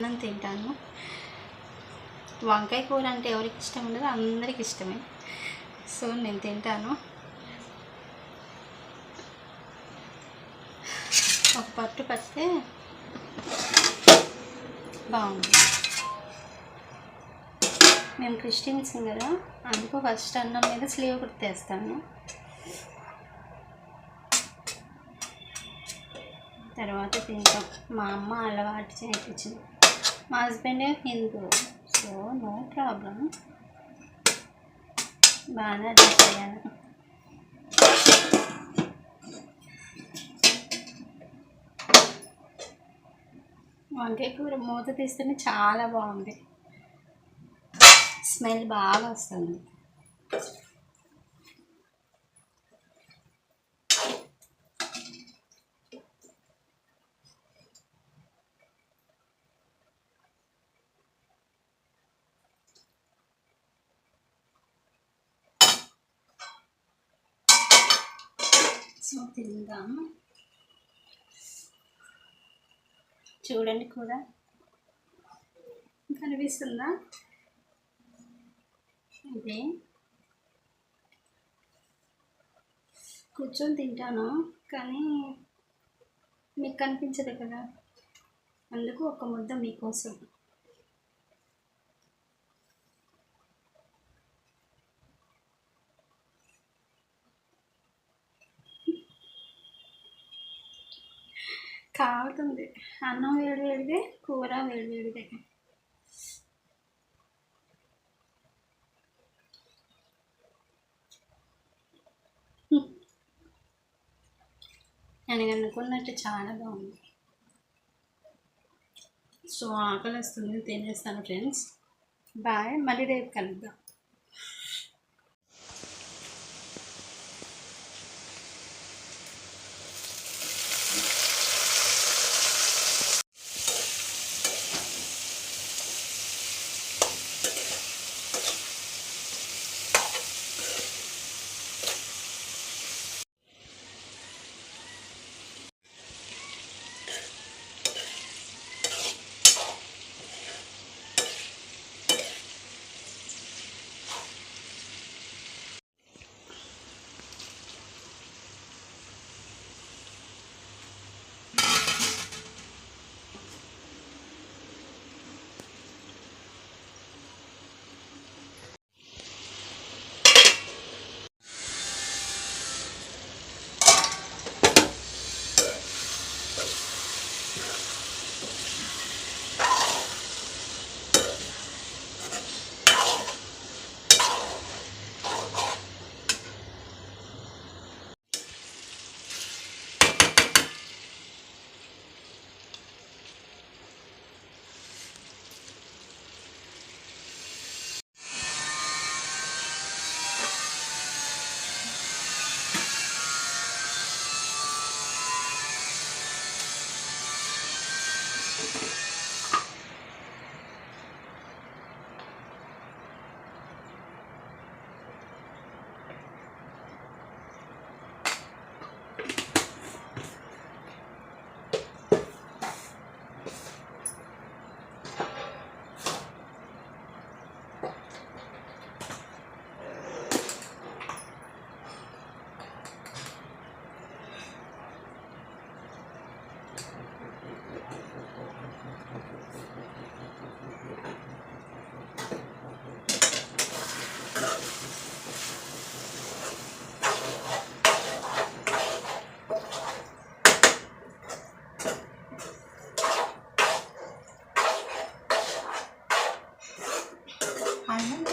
అన్నం తింటాను. వంకాయ కూర అంటే ఎవరికి ఇష్టం ఉండదు అందరికి ఇష్టమే. సో నేను తింటాను. ఒక పట్టు పడితే బాగుంది. మేము క్రిస్టియన్స్ కదా అందుకు ఫస్ట్ అన్నం మీద స్లీవ్ కుర్తేస్తాను తర్వాత తింటాం. మా అమ్మ అలవాటు చేయించింది. మా husband Hindu so no problem. బాగానే అడ్జస్ట్ అయ్యాను. వంకాయ కూర మూత తీస్తేనే చాలా బాగుంది. స్మెల్ బాగా వస్తుంది. సో తిందాము. చూడండి కూడా. కనిపిస్తుందా? అదే కూర్చొని తింటాను కానీ మీకు కనిపించదు కదా. అందుకు ఒక ముద్ద మీకోసం. కాగుతుంది. అన్నం వేడి వేడిదే కూర వేడి వేడిదే నేను అనుకున్నట్టు చాలా బాగుంది. సో ఆకలి వస్తుంది తినేస్తాను ఫ్రెండ్స్. బాయ్ మళ్ళీ రేపు కలుద్దాం.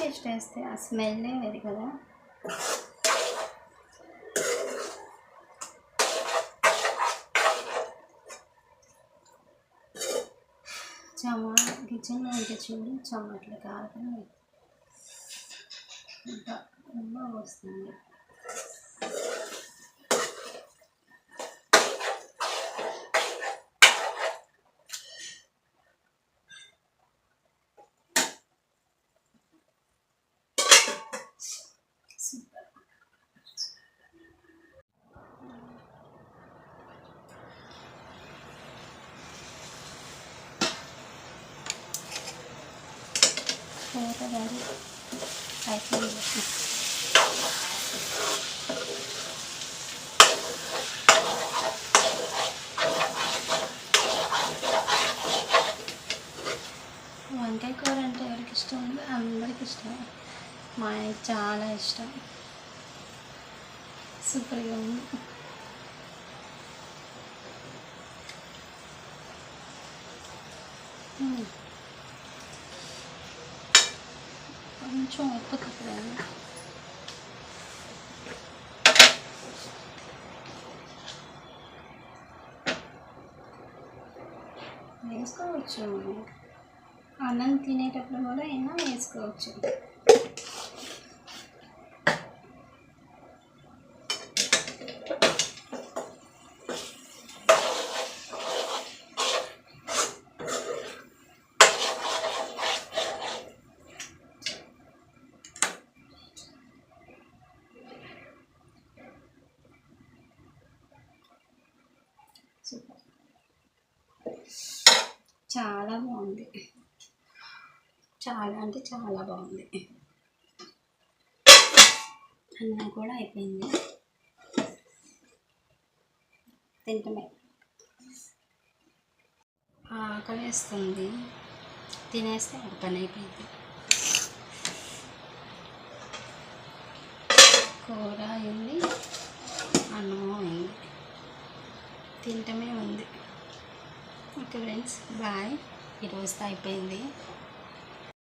టేస్ట్ వేస్తే ఆ స్మెల్లే వేరు కదా. చమ కిచెన్లో ఉంటే చూడు చమ్మట్లు కాదు ఇంకా వస్తుంది. కూర రెడీ వంకాయ కూర అంటే ఎవరికి ఇష్టం ఉంది అందరికి ఇష్టం. మా ఆయనకి చాలా ఇష్టం. సూపర్గా ఉంది. మ్మ్. కొంచెం ఉప్పు తక్కువ వేసుకోవచ్చు అన్నం తినేటప్పుడు కూడా అయినా వేసుకోవచ్చు చాలా బాగుంది. చాలా అంటే చాలా బాగుంది. అన్నం కూడా అయిపోయింది. తింటమే ఆకలి వేస్తుంది తినేస్తే ఒక పని అయిపోయింది. కూర అయింది. అన్నం అయింది. తింటమే ఉంది. ఓకే ఫ్రెండ్స్ బాయ్ ఈరోజుతో అయిపోయింది